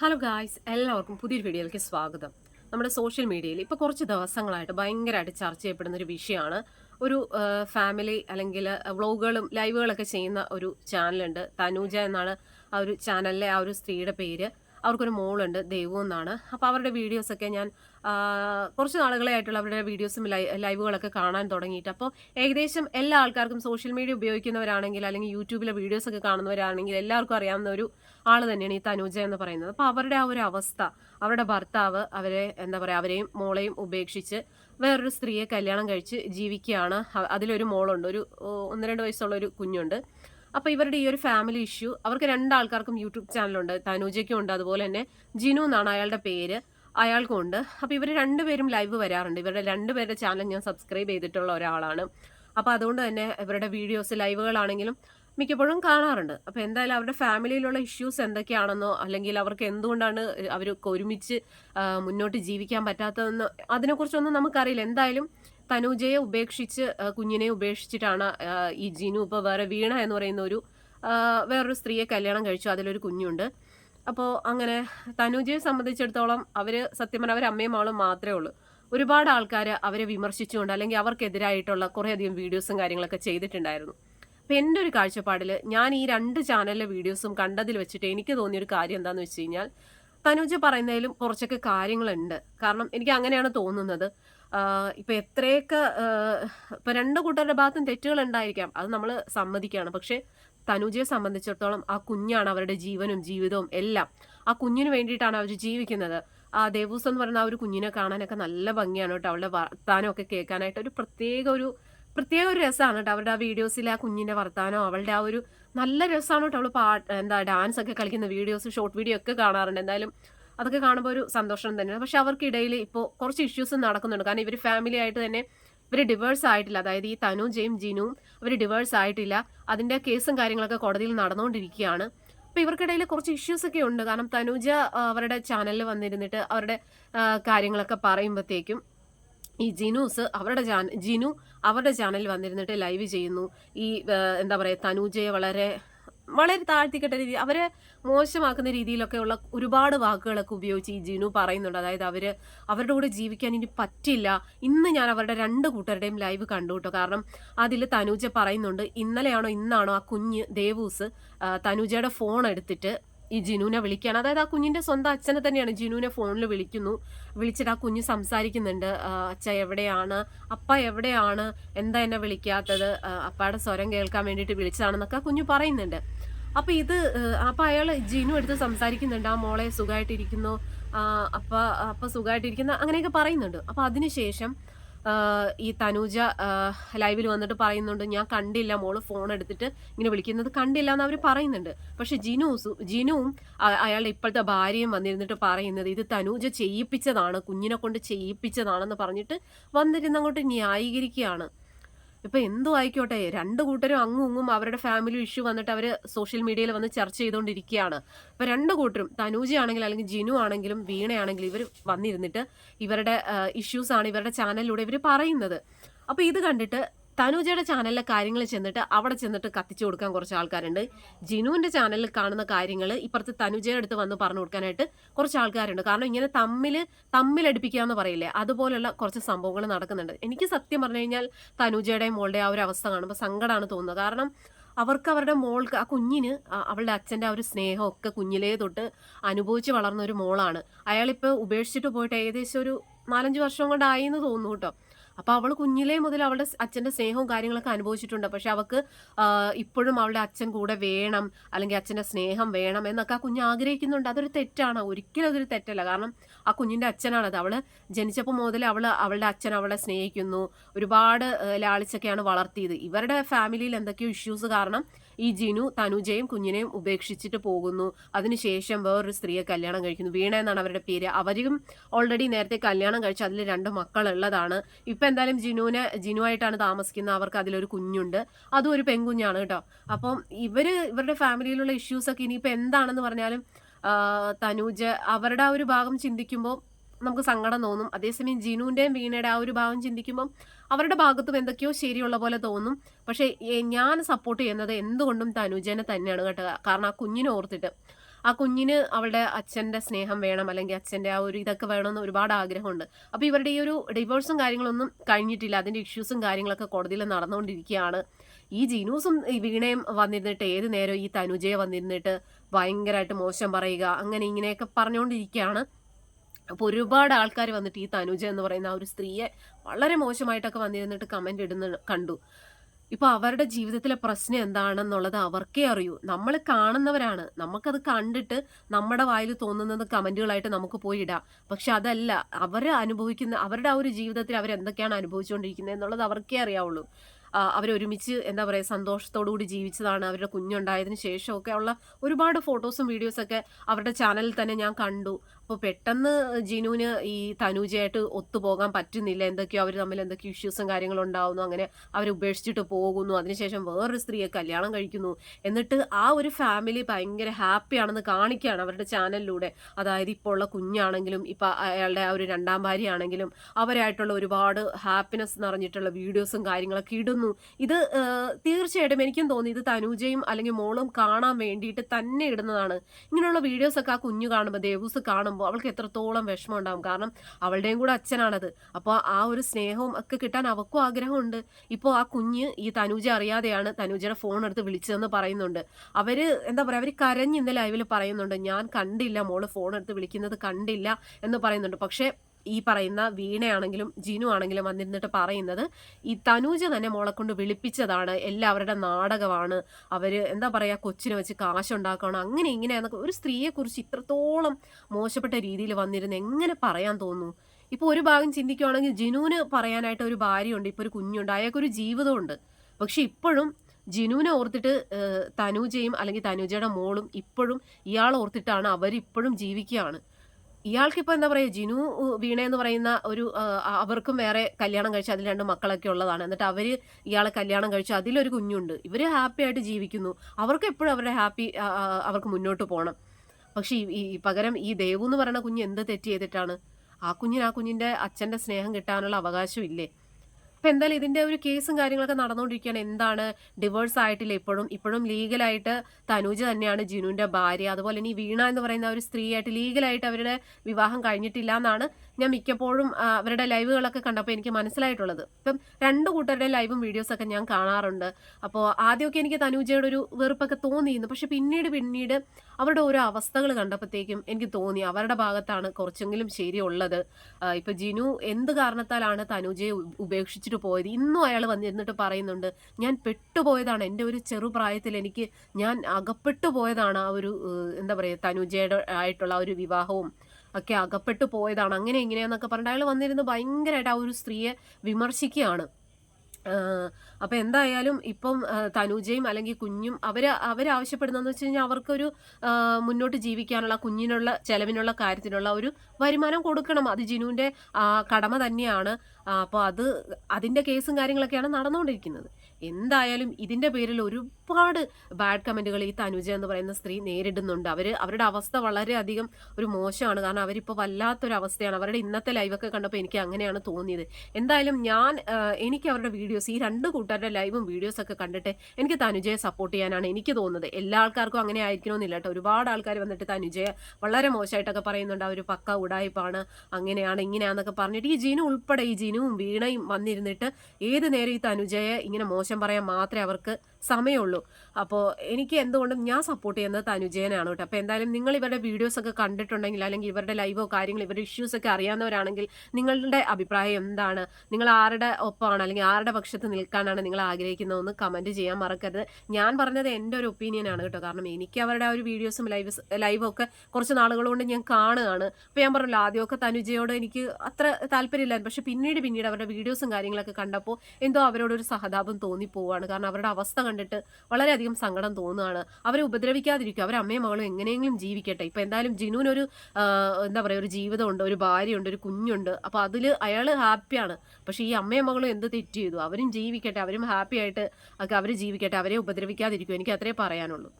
Hello guys എല്ലാവർക്കും പുതിയൊരു വീഡിയോയിലേക്ക് സ്വാഗതം. നമ്മുടെ സോഷ്യൽ മീഡിയയിൽ ഇപ്പോൾ കുറച്ച് ദിവസങ്ങളായിട്ട് ഭയങ്കരമായിട്ട് ചർച്ച ചെയ്യപ്പെടുന്ന ഒരു വിഷയമാണ്. ഒരു ഫാമിലി അല്ലെങ്കിൽ വ്ളോഗുകളും ലൈവുകളൊക്കെ ചെയ്യുന്ന ഒരു ചാനലുണ്ട് തനൂജ എന്നാണ് ആ ഒരു ചാനലിലെ ആ ഒരു സ്ത്രീയുടെ പേര്. അവർക്കൊരു മോളുണ്ട് ദൈവം എന്നാണ്. അപ്പോൾ അവരുടെ വീഡിയോസൊക്കെ ഞാൻ കുറച്ച് നാളുകളായിട്ടുള്ള അവരുടെ വീഡിയോസും ലൈവുകളൊക്കെ കാണാൻ തുടങ്ങിയിട്ട്. അപ്പോൾ ഏകദേശം എല്ലാ ആൾക്കാർക്കും സോഷ്യൽ മീഡിയ ഉപയോഗിക്കുന്നവരാണെങ്കിൽ അല്ലെങ്കിൽ യൂട്യൂബിലെ വീഡിയോസൊക്കെ കാണുന്നവരാണെങ്കിൽ എല്ലാവർക്കും അറിയാവുന്ന ഒരു ആൾ തന്നെയാണ് ഈ തനുജ എന്ന് പറയുന്നത്. അപ്പോൾ അവരുടെ ആ ഒരു അവസ്ഥ അവരുടെ ഭർത്താവ് അവരെ എന്താ പറയുക അവരെയും മോളെയും ഉപേക്ഷിച്ച് വേറൊരു സ്ത്രീയെ കല്യാണം കഴിച്ച് ജീവിക്കുകയാണ്. അതിലൊരു മോളുണ്ട് ഒരു ഒന്ന് രണ്ട് വയസ്സുള്ള ഒരു കുഞ്ഞുണ്ട്. അപ്പോൾ ഇവരുടെ ഈ ഒരു ഫാമിലി ഇഷ്യൂ അവർക്ക് രണ്ടാൾക്കാർക്കും യൂട്യൂബ് ചാനലുണ്ട് തനൂജയ്ക്കും ഉണ്ട്. അതുപോലെ തന്നെ ജിനു എന്നാണ് അയാളുടെ പേര്. അയാൾക്കും ഉണ്ട്. അപ്പോൾ ഇവർ രണ്ടുപേരും ലൈവ് വരാറുണ്ട്. ഇവരുടെ രണ്ടുപേരുടെ ചാനൽ ഞാൻ സബ്സ്ക്രൈബ് ചെയ്തിട്ടുള്ള ഒരാളാണ്. അപ്പോൾ അതുകൊണ്ട് തന്നെ ഇവരുടെ വീഡിയോസ് ലൈവുകളാണെങ്കിലും മിക്കപ്പോഴും കാണാറുണ്ട്. അപ്പോൾ എന്തായാലും അവരുടെ ഫാമിലിയിലുള്ള ഇഷ്യൂസ് എന്തൊക്കെയാണെന്നോ അല്ലെങ്കിൽ അവർക്ക് എന്തുകൊണ്ടാണ് അവർ ഒരുമിച്ച് മുന്നോട്ട് ജീവിക്കാൻ പറ്റാത്തതെന്നോ അതിനെക്കുറിച്ചൊന്നും നമുക്കറിയില്ല. എന്തായാലും തനൂജയെ ഉപേക്ഷിച്ച് കുഞ്ഞിനെ ഉപേക്ഷിച്ചിട്ടാണ് ഈ ജിനു ഇപ്പോൾ വേറെ വീണ എന്ന് പറയുന്ന ഒരു വേറൊരു സ്ത്രീയെ കല്യാണം കഴിച്ചു. അതിലൊരു കുഞ്ഞുണ്ട്. അപ്പോൾ അങ്ങനെ തനൂജയെ സംബന്ധിച്ചിടത്തോളം അവർ സത്യം പറഞ്ഞാൽ അവർ അമ്മയും മകളും മാത്രമേ ഉള്ളൂ. ഒരുപാട് ആൾക്കാർ അവരെ വിമർശിച്ചുകൊണ്ട് അല്ലെങ്കിൽ അവർക്കെതിരായിട്ടുള്ള കുറേയധികം വീഡിയോസും കാര്യങ്ങളൊക്കെ ചെയ്തിട്ടുണ്ടായിരുന്നു. അപ്പോൾ എന്റെ ഒരു കാഴ്ചപ്പാടിൽ ഞാൻ ഈ രണ്ട് ചാനലിലെ വീഡിയോസും കണ്ടതിൽ വെച്ചിട്ട് എനിക്ക് തോന്നിയൊരു കാര്യം എന്താണെന്ന് വെച്ച് കഴിഞ്ഞാൽ തനുജ പറയുന്നതിലും കുറച്ചൊക്കെ കാര്യങ്ങളുണ്ട്. കാരണം എനിക്ക് അങ്ങനെയാണ് തോന്നുന്നത്. ഇപ്പൊ എത്രയൊക്കെ ഇപ്പം രണ്ട് കൂട്ടരുടെ ഭാഗത്തും തെറ്റുകൾ ഉണ്ടായിരിക്കാം. അത് നമ്മൾ സമ്മതിക്കുകയാണ് പക്ഷേ തനുജയെ സംബന്ധിച്ചിടത്തോളം ആ കുഞ്ഞാണ് അവരുടെ ജീവനും ജീവിതവും എല്ലാം. ആ കുഞ്ഞിന് വേണ്ടിയിട്ടാണ് അവർ ജീവിക്കുന്നത്. ആ ദേവൂസ് എന്ന് പറയുന്ന ആ ഒരു കുഞ്ഞിനെ കാണാനൊക്കെ നല്ല ഭംഗിയാണ് കേട്ടോ. അവളുടെ വർത്താനമൊക്കെ കേൾക്കാനായിട്ട് ഒരു പ്രത്യേക ഒരു പ്രത്യേക ഒരു രസമാണ് കേട്ടോ. അവരുടെ ആ വീഡിയോസിലെ ആ കുഞ്ഞിന്റെ വർത്താനോ അവളുടെ ആ ഒരു നല്ല രസമാണ് കേട്ടോ. അവൾ പാ എന്താ ഡാൻസ് ഒക്കെ കളിക്കുന്ന വീഡിയോസ് ഷോർട്ട് വീഡിയോ ഒക്കെ കാണാറുണ്ട്. എന്തായാലും അതൊക്കെ കാണുമ്പോൾ ഒരു സന്തോഷം തന്നെയാണ്. പക്ഷെ അവർക്കിടയിൽ ഇപ്പോൾ കുറച്ച് ഇഷ്യൂസ് നടക്കുന്നുണ്ട്. കാരണം ഇവർ ഫാമിലി ആയിട്ട് തന്നെ ഇവർ ഡിവേഴ്സ് ആയിട്ടില്ല. അതായത് ഈ തനുജയും ജിനുവും അവർ ഡിവേഴ്സ് ആയിട്ടില്ല. അതിന്റെ കേസും കാര്യങ്ങളൊക്കെ കോടതിയിൽ നടന്നുകൊണ്ടിരിക്കുകയാണ് അപ്പോൾ ഇവർക്കിടയിൽ കുറച്ച് ഇഷ്യൂസ് ഒക്കെ ഉണ്ട്. കാരണം തനുജ അവരുടെ ചാനലിൽ വന്നിരുന്നിട്ട് അവരുടെ കാര്യങ്ങളൊക്കെ പറയുമ്പോഴത്തേക്കും ഈ ജിനുസ് അവരുടെ ചാനൽ ജിനു അവരുടെ ചാനലിൽ വന്നിരുന്നിട്ട് ലൈവ് ചെയ്യുന്നു. ഈ എന്താ പറയുക തനുജയെ വളരെ വളരെ താഴ്ത്തിക്കെട്ട രീതി അവരെ മോശമാക്കുന്ന രീതിയിലൊക്കെ ഉള്ള ഒരുപാട് വാക്കുകളൊക്കെ ഉപയോഗിച്ച് ഈ ജിനു പറയുന്നുണ്ട്. അതായത് അവർ അവരുടെ കൂടെ ജീവിക്കാൻ ഇനി പറ്റില്ല. ഇന്ന് ഞാൻ അവരുടെ രണ്ട് കൂട്ടരുടെയും ലൈവ് കണ്ടു കേട്ടോ. കാരണം അതിൽ തനൂജ പറയുന്നുണ്ട് ഇന്നലെയാണോ ഇന്നാണോ ആ കുഞ്ഞ് ദേവൂസ് തനൂജയുടെ ഫോൺ എടുത്തിട്ട് ഈ ജിനുവിനെ വിളിക്കുകയാണ്. അതായത് ആ കുഞ്ഞിന്റെ സ്വന്തം അച്ഛനെ തന്നെയാണ് ജിനുവിനെ ഫോണിൽ വിളിക്കുന്നു. വിളിച്ചിട്ട് ആ കുഞ്ഞ് സംസാരിക്കുന്നുണ്ട്. അച്ഛ എവിടെയാണ്? അപ്പ എവിടെയാണ്? എന്താ എന്നെ വിളിക്കാത്തത്? അപ്പയുടെ സ്വരം കേൾക്കാൻ വേണ്ടിയിട്ട് വിളിച്ചതാണെന്നൊക്കെ ആ കുഞ്ഞ് പറയുന്നുണ്ട്. അപ്പൊ ഇത് അപ്പൊ അയാൾ ജിനു എടുത്ത് സംസാരിക്കുന്നുണ്ട്. ആ മോളെ സുഖമായിട്ടിരിക്കുന്നു അപ്പ അപ്പ സുഖമായിട്ടിരിക്കുന്ന അങ്ങനെയൊക്കെ പറയുന്നുണ്ട്. അപ്പൊ അതിനുശേഷം ഈ തനൂജ ലൈവിൽ വന്നിട്ട് പറയുന്നുണ്ട് ഞാൻ കണ്ടില്ല മോൾ ഫോൺ എടുത്തിട്ട് ഇങ്ങനെ വിളിക്കുന്നത് കണ്ടില്ല എന്ന് അവർ പറയുന്നുണ്ട്. പക്ഷെ ജിനുസും ജിനുവും അയാളുടെ ഇപ്പോഴത്തെ ഭാര്യയും വന്നിരുന്നിട്ട് പറയുന്നത് ഇത് തനൂജ ചെയ്യിപ്പിച്ചതാണ് കുഞ്ഞിനെ കൊണ്ട് ചെയ്യിപ്പിച്ചതാണെന്ന് പറഞ്ഞിട്ട് വന്നിരുന്ന് അങ്ങോട്ട് ന്യായീകരിക്കുകയാണ്. ഇപ്പൊ എന്തു ആയിക്കോട്ടെ രണ്ട് കൂട്ടരും അങ്ങും ഇങ്ങും അവരുടെ ഫാമിലി ഇഷ്യൂ വന്നിട്ട് അവർ സോഷ്യൽ മീഡിയയിൽ വന്ന് ചർച്ച ചെയ്തുകൊണ്ടിരിക്കുകയാണ്. ഇപ്പൊ രണ്ട് കൂട്ടരും തനൂജ ആണെങ്കിലും അല്ലെങ്കിൽ ജിനു ആണെങ്കിലും വീണയാണെങ്കിലും ഇവർ വന്നിരുന്നിട്ട് ഇവരുടെ ഇഷ്യൂസ് ആണ് ഇവരുടെ ചാനലിലൂടെ ഇവർ പറയുന്നത്. അപ്പൊ ഇത് കണ്ടിട്ട് തനൂജയുടെ ചാനലിലെ കാര്യങ്ങൾ ചെന്നിട്ട് അവിടെ ചെന്നിട്ട് കത്തിച്ചു കൊടുക്കാൻ കുറച്ച് ആൾക്കാരുണ്ട്. ജിനുവിന്റെ ചാനലിൽ കാണുന്ന കാര്യങ്ങൾ ഇപ്പുറത്ത് തനുജയുടെ അടുത്ത് വന്ന് പറഞ്ഞു കൊടുക്കാനായിട്ട് കുറച്ച് ആൾക്കാരുണ്ട്. കാരണം ഇങ്ങനെ തമ്മിൽ തമ്മിലടിപ്പിക്കുക എന്ന് പറയില്ലേ? അതുപോലുള്ള കുറച്ച് സംഭവങ്ങൾ നടക്കുന്നുണ്ട്. എനിക്ക് സത്യം പറഞ്ഞു കഴിഞ്ഞാൽ തനുജയുടെയും മോളുടെ ആ ഒരു അവസ്ഥ കാണുമ്പോൾ സങ്കടമാണ് തോന്നുന്നത്. കാരണം അവർക്ക് അവരുടെ മോൾക്ക് ആ കുഞ്ഞിന് അവളുടെ അച്ഛന്റെ ആ ഒരു സ്നേഹമൊക്കെ കുഞ്ഞിലേ തൊട്ട് അനുഭവിച്ച് വളർന്ന ഒരു മോളാണ്. അയാളിപ്പോൾ ഉപേക്ഷിച്ചിട്ട് പോയിട്ട് ഏകദേശം ഒരു നാലഞ്ച് വർഷം കൊണ്ടായി എന്ന് തോന്നുന്നു കേട്ടോ. അപ്പോൾ അവൾ കുഞ്ഞിലേ മുതൽ അവളുടെ അച്ഛന്റെ സ്നേഹവും കാര്യങ്ങളൊക്കെ അനുഭവിച്ചിട്ടുണ്ട്. പക്ഷെ അവൾക്ക് ഇപ്പോഴും അവളുടെ അച്ഛൻ കൂടെ വേണം അല്ലെങ്കിൽ അച്ഛന്റെ സ്നേഹം വേണം എന്നൊക്കെ ആ കുഞ്ഞ് ആഗ്രഹിക്കുന്നുണ്ട്. അതൊരു തെറ്റാണ്. ഒരിക്കലും അതൊരു തെറ്റല്ല. കാരണം ആ കുഞ്ഞിന്റെ അച്ഛനാണത്. അവൾ ജനിച്ചപ്പോൾ മുതൽ അവൾ അവളുടെ അച്ഛൻ അവളെ സ്നേഹിക്കുന്നു. ഒരുപാട് ലാളിച്ചൊക്കെയാണ് വളർത്തിയത്. ഇവരുടെ ഫാമിലിയിൽ എന്തൊക്കെയോ ഇഷ്യൂസ് കാരണം ഈ ജിനു തനുജയും കുഞ്ഞിനെയും ഉപേക്ഷിച്ചിട്ട് പോകുന്നു. അതിനുശേഷം വേറൊരു സ്ത്രീയെ കല്യാണം കഴിക്കുന്നു. വീണ എന്നാണ് അവരുടെ പേര്. അവരും ഓൾറെഡി നേരത്തെ കല്യാണം കഴിച്ച് അതിൽ രണ്ട് മക്കളുള്ളതാണ്. ഇപ്പം എന്തായാലും ജിനുവിനെ ജിനുവായിട്ടാണ് താമസിക്കുന്നത്. അവർക്ക് അതിലൊരു കുഞ്ഞുണ്ട്. അതും ഒരു പെൺകുഞ്ഞാണ് കേട്ടോ. അപ്പം ഇവർ ഇവരുടെ ഫാമിലിയിലുള്ള ഇഷ്യൂസൊക്കെ ഇനിയിപ്പോൾ ഇനിയിപ്പോ എന്താണെന്ന് പറഞ്ഞാലും തനൂജ് അവരുടെ ആ ഒരു ഭാഗം ചിന്തിക്കുമ്പോൾ നമുക്ക് സങ്കടം തോന്നും. അതേസമയം ജിനുവിന്റെയും വീണയുടെ ആ ഒരു ഭാവം ചിന്തിക്കുമ്പം അവരുടെ ഭാഗത്തും എന്തൊക്കെയോ ശരിയുള്ള പോലെ തോന്നും. പക്ഷേ ഞാൻ സപ്പോർട്ട് ചെയ്യുന്നത് എന്തുകൊണ്ടും തനുജനെ തന്നെയാണ് കേട്ടോ. കാരണം ആ കുഞ്ഞിനെ ഓർത്തിട്ട്. ആ കുഞ്ഞിന് അവളുടെ അച്ഛന്റെ സ്നേഹം വേണം അല്ലെങ്കിൽ അച്ഛന്റെ ആ ഒരു ഇതൊക്കെ വേണമെന്ന് ഒരുപാട് ആഗ്രഹമുണ്ട്. അപ്പോൾ ഇവരുടെ ഈ ഒരു ഡിവോഴ്സും കാര്യങ്ങളൊന്നും കഴിഞ്ഞിട്ടില്ല. അതിന്റെ ഇഷ്യൂസും കാര്യങ്ങളൊക്കെ കോടതിയിൽ നടന്നുകൊണ്ടിരിക്കുകയാണ്. ഈ ജിനൂസും വീണയും വന്നിരുന്നിട്ട് ഏത് നേരം ഈ തനുജയെ വന്നിരുന്നിട്ട് ഭയങ്കരമായിട്ട് മോശം പറയുക അങ്ങനെ ഇങ്ങനെയൊക്കെ പറഞ്ഞുകൊണ്ടിരിക്കുകയാണ്. അപ്പോൾ ഒരുപാട് ആൾക്കാർ വന്നിട്ട് ഈ തനുജ എന്ന് പറയുന്ന ആ ഒരു സ്ത്രീയെ വളരെ മോശമായിട്ടൊക്കെ വന്നിരുന്നിട്ട് കമന്റ് ഇടുന്ന കണ്ടു. ഇപ്പോൾ അവരുടെ ജീവിതത്തിലെ പ്രശ്നം എന്താണെന്നുള്ളത് അവർക്കേ അറിയൂ. നമ്മൾ കാണുന്നവരാണ്. നമുക്കത് കണ്ടിട്ട് നമ്മുടെ വായിൽ തോന്നുന്നത് കമന്റുകളായിട്ട് നമുക്ക് പോയി ഇടാം. പക്ഷെ അതല്ല അവർ അനുഭവിക്കുന്ന അവരുടെ ആ ഒരു ജീവിതത്തിൽ അവരെന്തൊക്കെയാണ് അനുഭവിച്ചുകൊണ്ടിരിക്കുന്നത് എന്നുള്ളത് അവർക്കേ അറിയാവുള്ളൂ. അവരൊരുമിച്ച് എന്താ പറയുക സന്തോഷത്തോടു കൂടി ജീവിച്ചതാണ്. അവരുടെ കുഞ്ഞുണ്ടായതിന് ശേഷമൊക്കെ ഉള്ള ഒരുപാട് ഫോട്ടോസും വീഡിയോസൊക്കെ അവരുടെ ചാനലിൽ തന്നെ ഞാൻ കണ്ടു. അപ്പോൾ പെട്ടെന്ന് ജിനുവിന് ഈ തനൂജയായിട്ട് ഒത്തുപോകാൻ പറ്റുന്നില്ല. എന്തൊക്കെയോ അവർ തമ്മിൽ എന്തൊക്കെയോ ഇഷ്യൂസും കാര്യങ്ങളും ഉണ്ടാവുന്നു അങ്ങനെ അവർ ഉപേക്ഷിച്ചിട്ട് പോകുന്നു. അതിനുശേഷം വേറൊരു സ്ത്രീയെ കല്യാണം കഴിക്കുന്നു. എന്നിട്ട് ആ ഒരു ഫാമിലി ഭയങ്കര ഹാപ്പിയാണെന്ന് കാണിക്കുകയാണ് അവരുടെ ചാനലിലൂടെ അതായത് ഇപ്പോൾ ഉള്ള കുഞ്ഞാണെങ്കിലും ഇപ്പം അയാളുടെ ആ ഒരു രണ്ടാം ഭാര്യയാണെങ്കിലും അവരായിട്ടുള്ള ഒരുപാട് ഹാപ്പിനെസ് നിറഞ്ഞിട്ടുള്ള വീഡിയോസും കാര്യങ്ങളൊക്കെ ഇടുന്നു. ഇത് തീർച്ചയായിട്ടും എനിക്കും തോന്നി ഇത് തനൂജയും അല്ലെങ്കിൽ മോളും കാണാൻ വേണ്ടിയിട്ട് തന്നെ ഇടുന്നതാണ്. ഇങ്ങനെയുള്ള വീഡിയോസൊക്കെ ആ കുഞ്ഞു കാണുമ്പോൾ ദേവൂസ് കാണുമ്പോൾ കാണുമ്പോൾ അവൾക്ക് എത്രത്തോളം വിഷമം ഉണ്ടാകും കാരണം അവളുടെയും കൂടെ അച്ഛനാണത്. അപ്പോൾ ആ ഒരു സ്നേഹവും ഒക്കെ കിട്ടാൻ അവൾക്കും ആഗ്രഹമുണ്ട്. ഇപ്പോൾ ആ കുഞ്ഞ് ഈ തനൂജ അറിയാതെയാണ് തനൂജയുടെ ഫോൺ എടുത്ത് വിളിച്ചതെന്ന് പറയുന്നുണ്ട്. അവർ എന്താ പറയുക അവർ കരഞ്ഞ് ഇന്ന് ലൈവിൽ പറയുന്നുണ്ട് ഞാൻ കണ്ടില്ല മോൾ ഫോൺ എടുത്ത് വിളിക്കുന്നത് കണ്ടില്ല എന്ന് പറയുന്നുണ്ട്. പക്ഷേ ഈ പറയുന്ന വീണയാണെങ്കിലും ജിനു ആണെങ്കിലും വന്നിരുന്നിട്ട് പറയുന്നത് ഈ തനൂജ തന്നെ മോളെ കൊണ്ട് വിളിപ്പിച്ചതാണ് എല്ലാവരുടെ നാടകമാണ് അവർ എന്താ പറയുക കൊച്ചിനെ വെച്ച് കാശുണ്ടാക്കണം അങ്ങനെ ഇങ്ങനെ എന്നൊക്കെ ഒരു സ്ത്രീയെക്കുറിച്ച് ഇത്രത്തോളം മോശപ്പെട്ട രീതിയിൽ വന്നിരുന്ന് എങ്ങനെ പറയാൻ തോന്നുന്നു? ഇപ്പോൾ ഒരു ഭാഗം ചിന്തിക്കുവാണെങ്കിൽ ജിനുവിന് പറയാനായിട്ട് ഒരു ഭാര്യയുണ്ട് ഇപ്പോൾ ഒരു കുഞ്ഞുണ്ട് അയാൾക്കൊരു ജീവിതമുണ്ട്. പക്ഷെ ഇപ്പോഴും ജിനുവിനെ ഓർത്തിട്ട് തനൂജയും അല്ലെങ്കിൽ തനൂജയുടെ മോളും ഇപ്പോഴും ഇയാൾ ഓർത്തിട്ടാണ് അവരിപ്പോഴും ജീവിക്കുകയാണ്. ഇയാൾക്കിപ്പോൾ എന്താ പറയുക ജിനു വീണ എന്ന് പറയുന്ന ഒരു അവർക്കും വേറെ കല്യാണം കഴിച്ച് അതിൽ രണ്ട് മക്കളൊക്കെ ഉള്ളതാണ്. എന്നിട്ട് അവർ ഇയാളെ കല്യാണം കഴിച്ചു അതിലൊരു കുഞ്ഞുണ്ട്. ഇവർ ഹാപ്പി ആയിട്ട് ജീവിക്കുന്നു. അവർക്ക് എപ്പോഴും അവരുടെ ഹാപ്പി അവർക്ക് മുന്നോട്ട് പോകണം പക്ഷേ ഈ പകരം ഈ ദേവു എന്ന് പറയുന്ന കുഞ്ഞ് എന്ത് തെറ്റ് ചെയ്തിട്ടാണ്? ആ കുഞ്ഞിന് ആ കുഞ്ഞിന്റെ അച്ഛന്റെ സ്നേഹം കിട്ടാനുള്ള അവകാശം ഇല്ലേ അപ്പോൾ എന്തായാലും ഇതിന്റെ ഒരു കേസും കാര്യങ്ങളൊക്കെ നടന്നുകൊണ്ടിരിക്കുകയാണ് എന്താണ് ഡിവോഴ്സ് ആയിട്ടില്ല ഇപ്പോഴും. ഇപ്പോഴും ലീഗലായിട്ട് തനൂജ തന്നെയാണ് ജിനുവിന്റെ ഭാര്യ. അതുപോലെ ഇനി വീണ എന്ന് പറയുന്ന ഒരു സ്ത്രീയായിട്ട് ലീഗലായിട്ട് അവരുടെ വിവാഹം കഴിഞ്ഞിട്ടില്ല എന്നാണ് ഞാൻ മിക്കപ്പോഴും അവരുടെ ലൈവുകളൊക്കെ കണ്ടപ്പോൾ എനിക്ക് മനസ്സിലായിട്ടുള്ളത്. ഇപ്പം രണ്ട് കൂട്ടരുടെ ലൈവും വീഡിയോസൊക്കെ ഞാൻ കാണാറുണ്ട്. അപ്പോൾ ആദ്യമൊക്കെ എനിക്ക് തനൂജയുടെ ഒരു വെറുപ്പൊക്കെ തോന്നിയിരുന്നു. പക്ഷെ പിന്നീട് പിന്നീട് അവരുടെ ഓരോ അവസ്ഥകൾ കണ്ടപ്പോഴത്തേക്കും എനിക്ക് തോന്നി അവരുടെ ഭാഗത്താണ് കുറച്ചെങ്കിലും ശരിയുള്ളത്. ഇപ്പം ജിനു എന്ത് കാരണത്താലാണ് തനൂജയെ ഉപേക്ഷിച്ചിട്ട് പോയത്? ഇന്നും അയാൾ വന്നിരുന്നിട്ട് പറയുന്നുണ്ട് ഞാൻ പെട്ടുപോയതാണ്. എന്റെ ഒരു ചെറുപ്രായത്തിൽ എനിക്ക് ഞാൻ അകപ്പെട്ടു പോയതാണ് ആ ഒരു എന്താ പറയുക തനുജയുടെ ആയിട്ടുള്ള ഒരു വിവാഹവും ഒക്കെ അകപ്പെട്ടു പോയതാണ്. അങ്ങനെ ഇങ്ങനെയെന്നൊക്കെ പറഞ്ഞിട്ട് അയാൾ വന്നിരുന്ന് ഭയങ്കരമായിട്ട് ആ ഒരു സ്ത്രീയെ വിമർശിക്കുകയാണ്. അപ്പോൾ എന്തായാലും ഇപ്പം തനുജയും അല്ലെങ്കിൽ കുഞ്ഞും അവർ അവരാവശ്യപ്പെടുന്നതെന്ന് വെച്ച് കഴിഞ്ഞാൽ അവർക്കൊരു മുന്നോട്ട് ജീവിക്കാനുള്ള കുഞ്ഞിനുള്ള ചെലവിനുള്ള കാര്യത്തിനുള്ള ഒരു വരുമാനം കൊടുക്കണം. അത് ജിനുവിന്റെ കടമ തന്നെയാണ്. അപ്പോൾ അത് അതിന്റെ കേസും കാര്യങ്ങളൊക്കെയാണ് നടന്നുകൊണ്ടിരിക്കുന്നത്. എന്തായാലും ഇതിന്റെ പേരിൽ ഒരുപാട് ബാഡ് കമന്റുകൾ ഈ തനുജ എന്ന് പറയുന്ന സ്ത്രീ നേരിടുന്നുണ്ട്. അവർ അവരുടെ അവസ്ഥ വളരെയധികം ഒരു മോശമാണ്. കാരണം അവരിപ്പോൾ വല്ലാത്തൊരു അവസ്ഥയാണ് അവരുടെ ഇന്നത്തെ ലൈവൊക്കെ കണ്ടപ്പോൾ എനിക്ക് അങ്ങനെയാണ് തോന്നിയത്. എന്തായാലും ഞാൻ എനിക്ക് അവരുടെ വീഡിയോസ് ഈ രണ്ട് കൂട്ടുകാരുടെ ലൈവും വീഡിയോസൊക്കെ കണ്ടിട്ട് എനിക്ക് തനുജയെ സപ്പോർട്ട് ചെയ്യാനാണ് എനിക്ക് തോന്നുന്നത്. എല്ലാ ആൾക്കാർക്കും അങ്ങനെ ആയിരിക്കണമെന്നില്ല കേട്ടോ. ഒരുപാട് ആൾക്കാർ വന്നിട്ട് തനുജയെ വളരെ മോശമായിട്ടൊക്കെ പറയുന്നുണ്ട്. അവർ പക്ക ഉടായ്പാണ് അങ്ങനെയാണ് ഇങ്ങനെയാണെന്നൊക്കെ പറഞ്ഞിട്ട് ഈ ജീനു ഉൾപ്പെടെ ഈ ജീനുവും വീണയും വന്നിരുന്നിട്ട് ഏത് നേരം ഈ തനുജയെ ഇങ്ങനെ മോശം പറയാൻ മാത്രമേ അവർക്ക് സമയമുള്ളൂ. അപ്പോൾ എനിക്ക് എന്തുകൊണ്ടും ഞാൻ സപ്പോർട്ട് ചെയ്യുന്നത് തനുജയനാണ് കേട്ടോ. അപ്പോൾ എന്തായാലും നിങ്ങൾ ഇവരുടെ വീഡിയോസ് ഒക്കെ കണ്ടിട്ടുണ്ടെങ്കിൽ അല്ലെങ്കിൽ ഇവരുടെ ലൈവോ കാര്യങ്ങൾ ഇവരുടെ ഇഷ്യൂസ് ഒക്കെ അറിയാവുന്നവരാണെങ്കിൽ നിങ്ങളുടെ അഭിപ്രായം എന്താണ്? നിങ്ങൾ ആരുടെ ഒപ്പമാണ്? അല്ലെങ്കിൽ ആരുടെ പക്ഷത്ത് നിൽക്കാനാണ് നിങ്ങൾ ആഗ്രഹിക്കുന്നതെന്ന് കമന്റ് ചെയ്യാൻ മറക്കരുത്. ഞാൻ പറഞ്ഞത് എന്റെ ഒരു ഒപ്പീനിയനാണ് കേട്ടോ. കാരണം എനിക്ക് അവരുടെ ആ ഒരു വീഡിയോസും ലൈവ് ലൈവും ഒക്കെ കുറച്ച് നാളുകൾ കൊണ്ട് ഞാൻ കാണുകയാണ്. അപ്പോൾ ഞാൻ പറഞ്ഞല്ലോ ആദ്യമൊക്കെ തനുജയോട് എനിക്ക് അത്ര താല്പര്യമില്ലായിരുന്നു. പക്ഷേ പിന്നീട് പിന്നീട് അവരുടെ വീഡിയോസും കാര്യങ്ങളൊക്കെ കണ്ടപ്പോൾ എന്തോ അവരോടൊരു സഹതാപം തോന്നിപ്പോവാണ് കാരണം അവരുടെ അവസ്ഥ കണ്ടിട്ട് വളരെയധികം സങ്കടം തോന്നുകയാണ്. അവരെ ഉപദ്രവിക്കാതിരിക്കും. അവരെ അമ്മയും മകളും എങ്ങനെയെങ്കിലും ജീവിക്കട്ടെ. ഇപ്പം എന്തായാലും ജിനുവിനൊരു എന്താ പറയുക ഒരു ജീവിതമുണ്ട് ഒരു ഭാര്യയുണ്ട് ഒരു കുഞ്ഞുണ്ട്. അപ്പോൾ അതിൽ അയാൾ ഹാപ്പിയാണ്. പക്ഷേ ഈ അമ്മയും മകളും എന്ത് തെറ്റ് ചെയ്തു? അവരും ജീവിക്കട്ടെ. അവരും ഹാപ്പി ആയിട്ട് ഒക്കെ അവർ ജീവിക്കട്ടെ. അവരെ ഉപദ്രവിക്കാതിരിക്കും. എനിക്ക് അത്രേ പറയാനുള്ളൂ.